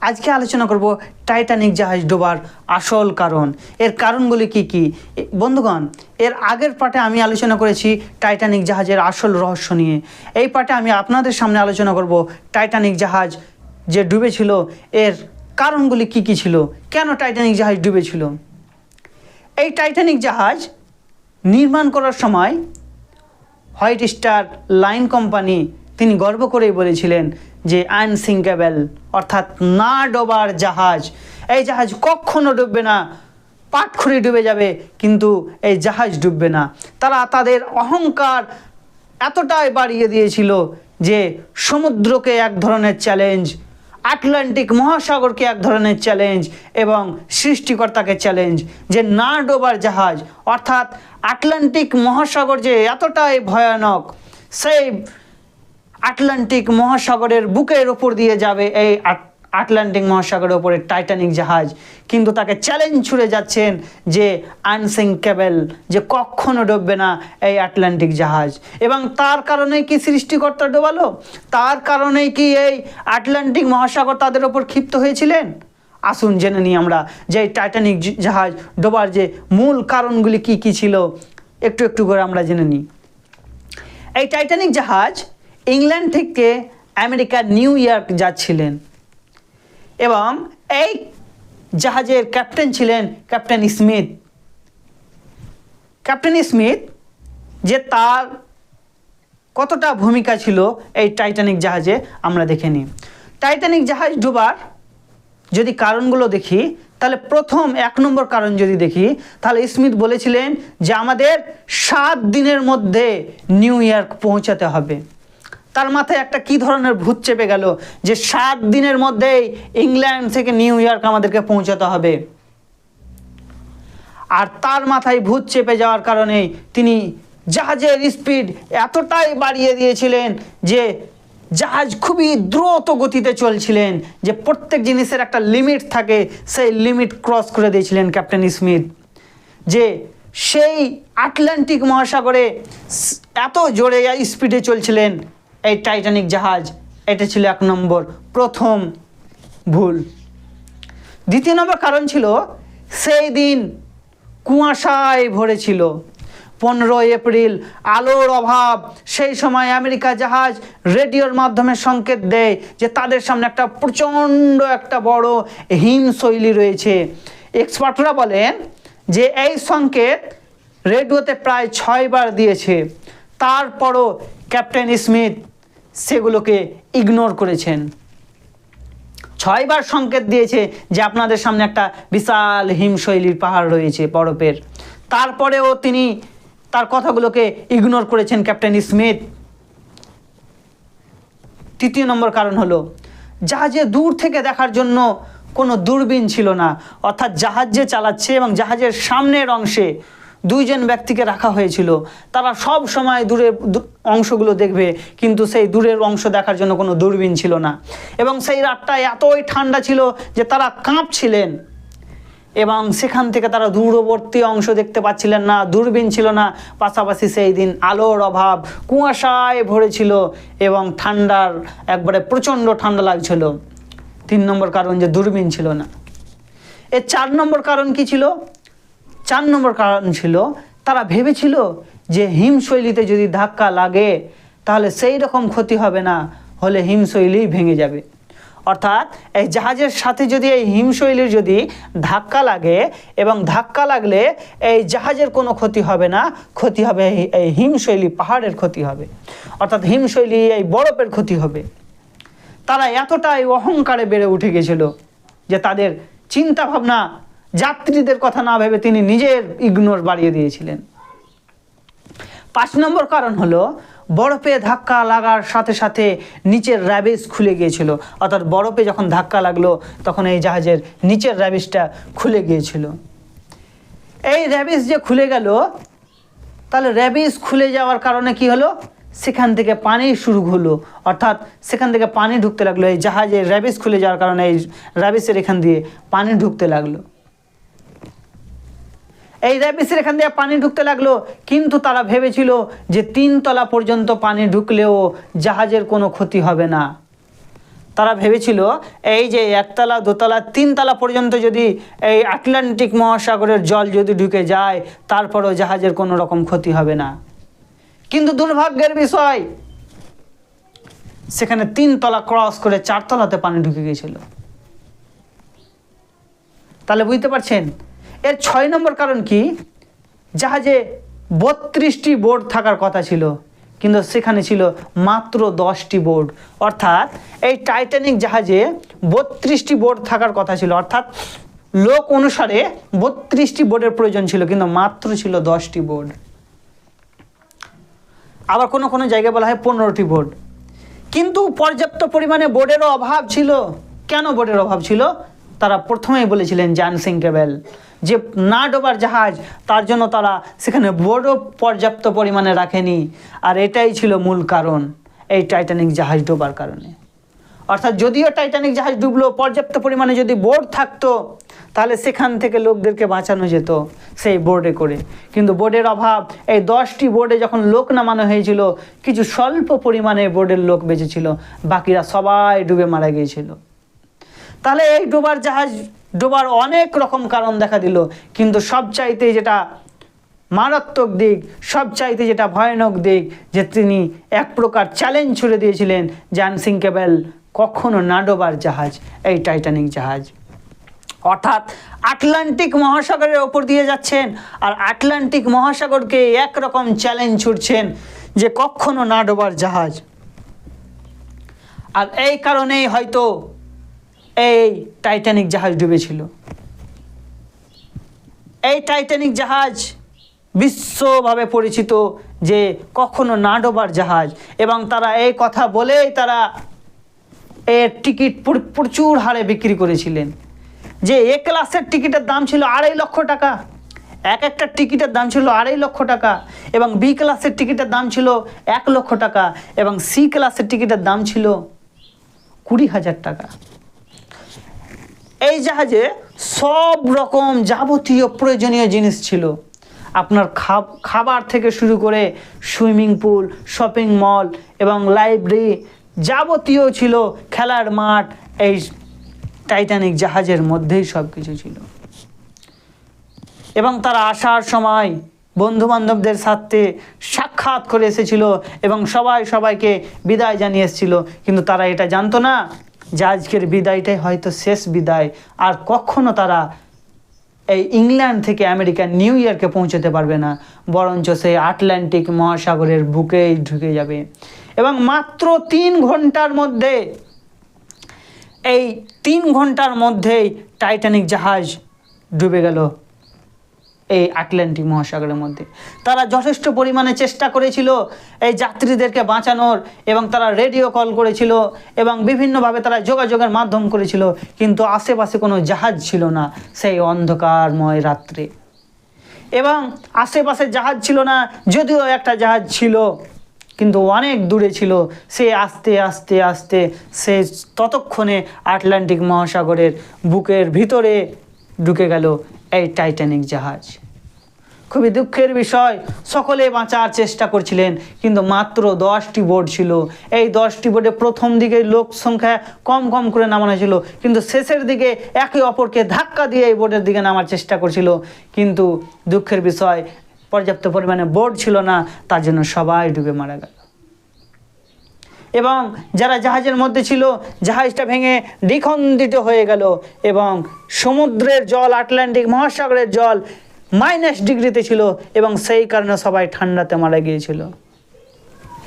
আজকে আলোচনা করব টাইটানিক জাহাজ ডোবার আসল কারণ। এর কারণগুলি কি কি? বন্ধুগণ, এর আগের পার্টে আমি আলোচনা করেছি টাইটানিক জাহাজের আসল রহস্য নিয়ে। এই পার্টে আমি আপনাদের সামনে আলোচনা করব টাইটানিক জাহাজ যে ডুবেছিল, এর কারণগুলি কি কি ছিল? কেন টাইটানিক জাহাজ ডুবেছিল? এই টাইটানিক জাহাজ নির্মাণ করার সময় হোয়াইট স্টার লাইন কোম্পানি তিনি গর্ব করেই বলেছিলেন যে আনসিঙ্কেবল অর্থাৎ না ডোবার জাহাজ। এই জাহাজ কখনো ডুববে না পাটখড়ি ডুবে যাবে, কিন্তু এই জাহাজ ডুববে না। তারা তাদের অহংকার এতটাই বাড়িয়ে দিয়েছিল যে সমুদ্রকে এক ধরনের চ্যালেঞ্জ আটলান্টিক মহাসাগরকে এক ধরনের চ্যালেঞ্জ এবং সৃষ্টিকর্তাকে চ্যালেঞ্জ যে না ডোবার জাহাজ। অর্থাৎ আটলান্টিক মহাসাগর যে এতটাই ভয়ানক, সেই আটলান্টিক মহাসাগরের বুকের ওপর দিয়ে যাবে এই আটলান্টিক মহাসাগরের ওপরে টাইটানিক জাহাজ। কিন্তু তাকে চ্যালেঞ্জ ছুড়ে যাচ্ছেন যে আনসিঙ্কেবল যে কখনো ডুববে না এই আটলান্টিক জাহাজ। এবং তার কারণেই কি সৃষ্টিকর্তা ডোবালো? তার কারণেই কি এই আটলান্টিক মহাসাগর তাদের ওপর ক্ষিপ্ত হয়েছিলেন? আসুন জেনে নিই আমরা যে টাইটানিক জাহাজ ডোবার যে মূল কারণগুলি কি কি ছিল। একটু একটু করে আমরা জেনে নিই। এই টাইটানিক জাহাজ ইংল্যান্ড থেকে আমেরিকার নিউ ইয়র্ক যাচ্ছিলেন এবং এই জাহাজের ক্যাপ্টেন ছিলেন ক্যাপ্টেন স্মিথ। ক্যাপ্টেন স্মিথ, যে তার কতটা ভূমিকা ছিল এই টাইটানিক জাহাজে, আমরা দেখে নিই। টাইটানিক জাহাজ ডোবার যদি কারণগুলো দেখি, তাহলে প্রথম এক নম্বর কারণ যদি দেখি, তাহলে স্মিথ বলেছিলেন যে আমাদের সাত দিনের মধ্যে নিউ ইয়র্ক পৌঁছাতে হবে। তার মাথায় একটা কি ধরনের ভূত চেপে গেল যে সাত দিনের মধ্যেই ইংল্যান্ড থেকে নিউ ইয়র্ক আমাদেরকে পৌঁছাতে হবে। আর তার মাথায় ভূত চেপে যাওয়ার কারণে তিনি জাহাজের স্পিড এতটাই বাড়িয়ে দিয়েছিলেন যে জাহাজ খুবই দ্রুত গতিতে চলছিলেন, যে প্রত্যেক জিনিসের একটা লিমিট থাকে, সেই লিমিট ক্রস করে দিয়েছিলেন ক্যাপ্টেন স্মিথ। যে সেই আটলান্টিক মহাসাগরে এত জোরে স্পিডে চলছিলেন এই টাইটানিক জাহাজ, এটা ছিল এক নম্বর, প্রথম ভুল। দ্বিতীয় নম্বর কারণ ছিল, সেই দিন কুয়াশায় ভরেছিল। পনেরোই এপ্রিল, আলোর অভাব, সেই সময় আমেরিকা জাহাজ রেডিওর মাধ্যমে সংকেত দেয় যে তাদের সামনে একটা প্রচণ্ড একটা বড় হিমশৈলী রয়েছে। এক্সপার্টরা বলেন যে এই সংকেত রেডিওতে প্রায় ছয়বার দিয়েছে। তারপরও ক্যাপ্টেন স্মিথ সেগুলোকে ইগনোর করেছেন। ছয়বার সংকেত দিয়েছে যে আপনাদের সামনে একটা বিশাল হিমশৈলীর পাহাড় রয়েছে বরফের। তারপরেও তিনি তার কথাগুলোকে ইগনোর করেছেন ক্যাপ্টেন স্মিথ। তৃতীয় নম্বর কারণ হলো, জাহাজে দূর থেকে দেখার জন্য কোনো দূরবীন ছিল না। অর্থাৎ জাহাজ যে চালাচ্ছে এবং জাহাজের সামনের অংশে দুইজন ব্যক্তিকে রাখা হয়েছিল। তারা সব সময় দূরের অংশগুলো দেখবে, কিন্তু সেই দূরের অংশ দেখার জন্য কোনো দূরবীন ছিল না। এবং সেই রাতটা এতই ঠান্ডা ছিল যে তারা কাঁপছিলেন। এবং সেখান থেকে তারা দূরবর্তী অংশ দেখতে পাচ্ছিলেন না, দূরবীন ছিল না। পাশাপাশি সেই দিন আলোর অভাব কুয়াশায় ভরেছিল এবং ঠান্ডার একবারে প্রচণ্ড ঠান্ডা লাগছিল। তিন নম্বর কারণ যে দূরবীন ছিল না। এর চার নম্বর কারণ কি ছিল? চার নম্বর কারণ ছিল, তারা ভেবেছিল যে হিমশৈলীতে যদি ধাক্কা লাগে, তাহলে সেই রকম ক্ষতি হবে না, হলে হিমশৈলী ভেঙে যাবে। অর্থাৎ এই জাহাজের সাথে যদি এই হিমশৈলীর যদি ধাক্কা লাগে, এবং ধাক্কা লাগলে এই জাহাজের কোনো ক্ষতি হবে না, ক্ষতি হবে এই- হিমশৈলী পাহাড়ের ক্ষতি হবে। অর্থাৎ হিমশৈলী এই বরফের ক্ষতি হবে। তারা এতটাই অহংকারে বেড়ে উঠে গেছিল যে তাদের চিন্তা ভাবনা যাত্রীদের কথা না ভেবে তিনি নিজের ইগনোর বাড়িয়ে দিয়েছিলেন। পাঁচ নম্বর কারণ হলো, বরফে ধাক্কা লাগার সাথে সাথে নিচের র্যাবিস খুলে গিয়েছিল। অর্থাৎ বরফে যখন ধাক্কা লাগল, তখন এই জাহাজের নিচের র্যাবিসটা খুলে গিয়েছিল। এই র্যাবিস যে খুলে গেল, তাহলে র্যাবিস খুলে যাওয়ার কারণে কি হলো? সেখান থেকে পানি শুরু হলো। অর্থাৎ সেখান থেকে পানি ঢুকতে লাগল। এই জাহাজের র্যাবিস খুলে যাওয়ার কারণে এই র্যাবিসের এখান দিয়ে পানি ঢুকতে লাগল। এই র্যাবিসের এখান দিয়ে পানি ঢুকতে লাগল, কিন্তু তারা ভেবেছিল যে তিন তলা পর্যন্ত পানি ঢুকলেও জাহাজের কোনো ক্ষতি হবে না। তারা ভেবেছিল এই যে একতলা, দোতলা, তিনতলা পর্যন্ত যদি এই আটলান্টিক মহাসাগরের জল যদি ঢুকে যায়, তারপরও জাহাজের কোনো রকম ক্ষতি হবে না। কিন্তু দুর্ভাগ্যের বিষয়, সেখানে তিনতলা ক্রস করে চারতলাতে পানি ঢুকে গিয়েছিল। তাহলে বুঝতে পারছেন? এর ছয় নম্বর কারণ কি? জাহাজে বত্রিশটি বোর্ড থাকার কথা ছিল, কিন্তু সেখানে ছিল মাত্র দশটি বোর্ড অর্থাৎ এই টাইটানিক জাহাজে বত্রিশটি বোর্ড থাকার কথা ছিল, অর্থাৎ লোক অনুসারে বত্রিশটি বোর্ডের প্রয়োজন ছিল, কিন্তু মাত্র ছিল দশটি বোর্ড আবার কোনো কোনো জায়গায় বলা হয় পনেরোটি বোর্ড কিন্তু পর্যাপ্ত পরিমাণে বোর্ডেরও অভাব ছিল। কেন বোর্ডের অভাব ছিল? তারা প্রথমেই বলেছিলেন জানসিং কেবেল। যে না ডোবার জাহাজ, তার জন্য তারা সেখানে বোর্ডও পর্যাপ্ত পরিমাণে রাখেনি। আর এটাই ছিল মূল কারণ এই টাইটানিক জাহাজ ডোবার কারণে। অর্থাৎ যদিও টাইটানিক জাহাজ ডুবলো, পর্যাপ্ত পরিমাণে যদি বোর্ড থাকতো, তাহলে সেখান থেকে লোকদেরকে বাঁচানো যেত সেই বোর্ডে করে। কিন্তু বোর্ডের অভাব, এই দশটি বোর্ডে যখন লোক নামানো হয়েছিল, কিছু স্বল্প পরিমাণে বোর্ডের লোক বেঁচেছিল বাকিরা সবাই ডুবে মারা গিয়েছিল। তাহলে এই ডোবার জাহাজ ডোবার অনেক রকম কারণ দেখা দিল, কিন্তু সবচাইতে যেটা মারাত্মক দিক, সবচাইতে যেটা ভয়ানক দিক, যে তিনি এক প্রকার চ্যালেঞ্জ ছুড়ে দিয়েছিলেন জ্যান সিং কেবেল কখনো না ডোবার জাহাজ, এই টাইটানিক জাহাজ। অর্থাৎ আটলান্টিক মহাসাগরের ওপর দিয়ে যাচ্ছেন আর আটলান্টিক মহাসাগরকে একরকম চ্যালেঞ্জ ছুটছেন যে কখনো না ডোবার জাহাজ। আর এই কারণেই হয়তো এই টাইটানিক জাহাজ ডুবেছিল। এই টাইটানিক জাহাজ বিশ্বভাবে পরিচিত যে কখনো না ডোবার জাহাজ এবং তারা এই কথা বলেই তারা এর টিকিট প্রচুর হারে বিক্রি করেছিলেন। যে এ ক্লাসের টিকিটের দাম ছিল আড়াই লক্ষ টাকা, এক একটা টিকিটের দাম ছিল আড়াই লক্ষ টাকা এবং বি ক্লাসের টিকিটের দাম ছিল এক লক্ষ টাকা এবং সি ক্লাসের টিকিটের দাম ছিল কুড়ি হাজার টাকা। এই জাহাজে সব রকম যাবতীয় প্রয়োজনীয় জিনিস ছিল। আপনার খাবার থেকে শুরু করে সুইমিং পুল, শপিং মল এবং লাইব্রেরি যাবতীয় ছিল খেলার মাঠ, এই টাইটানিক জাহাজের মধ্যেই সব কিছু ছিল। এবং তারা আসার সময় বন্ধু বান্ধবদের সাথে সাক্ষাৎ করে এসেছিল এবং সবাই সবাইকে বিদায় জানিয়ে এসেছিল। কিন্তু তারা এটা জানতো না। যে আজকের বিদায়টাই হয়তো শেষ বিদায়। আর কখনো তারা এই ইংল্যান্ড থেকে আমেরিকা নিউ ইয়র্কে পৌঁছতে পারবে না। বরঞ্চ সেই আটলান্টিক মহাসাগরের বুকেই ঢুকে যাবে। এবং মাত্র তিন ঘণ্টার মধ্যে, এই তিন ঘণ্টার মধ্যেই টাইটানিক জাহাজ ডুবে গেল। এই আটলান্টিক মহাসাগরের মধ্যে। তারা যথেষ্ট পরিমাণে চেষ্টা করেছিল এই যাত্রীদেরকে বাঁচানোর এবং তারা রেডিও কল করেছিল এবং বিভিন্নভাবে তারা যোগাযোগের মাধ্যম করেছিল, কিন্তু আশেপাশে কোনো জাহাজ ছিল না সেই অন্ধকারময় রাত্রে। এবং আশেপাশে জাহাজ ছিল না, যদিও একটা জাহাজ ছিল, কিন্তু অনেক দূরে ছিল। সে আস্তে আস্তে আস্তে সে ততক্ষণে আটলান্টিক মহাসাগরের বুকের ভিতরে ঢুকে গেল। এই টাইটানিক জাহাজ। খুবই দুঃখের বিষয়, সকলে বাঁচার চেষ্টা করছিলেন, কিন্তু মাত্র দশটি বোর্ড ছিল। এই দশটি বোর্ডে প্রথম দিকে লোক সংখ্যা কম কম করে নামানো ছিল কিন্তু শেষের দিকে একে অপরকে ধাক্কা দিয়ে এই বোর্ডের দিকে নামার চেষ্টা করছিল। কিন্তু দুঃখের বিষয়, পর্যাপ্ত পরিমাণে বোর্ড ছিল না, তার জন্য সবাই ডুবে মারা গেল। এবং যারা জাহাজের মধ্যে ছিল, জাহাজটা ভেঙে দ্বিখণ্ডিত হয়ে গেল এবং সমুদ্রের জল, আটলান্টিক মহাসাগরের জল মাইনাস ডিগ্রিতে ছিল এবং সেই কারণে সবাই ঠান্ডাতে মারা গিয়েছিল।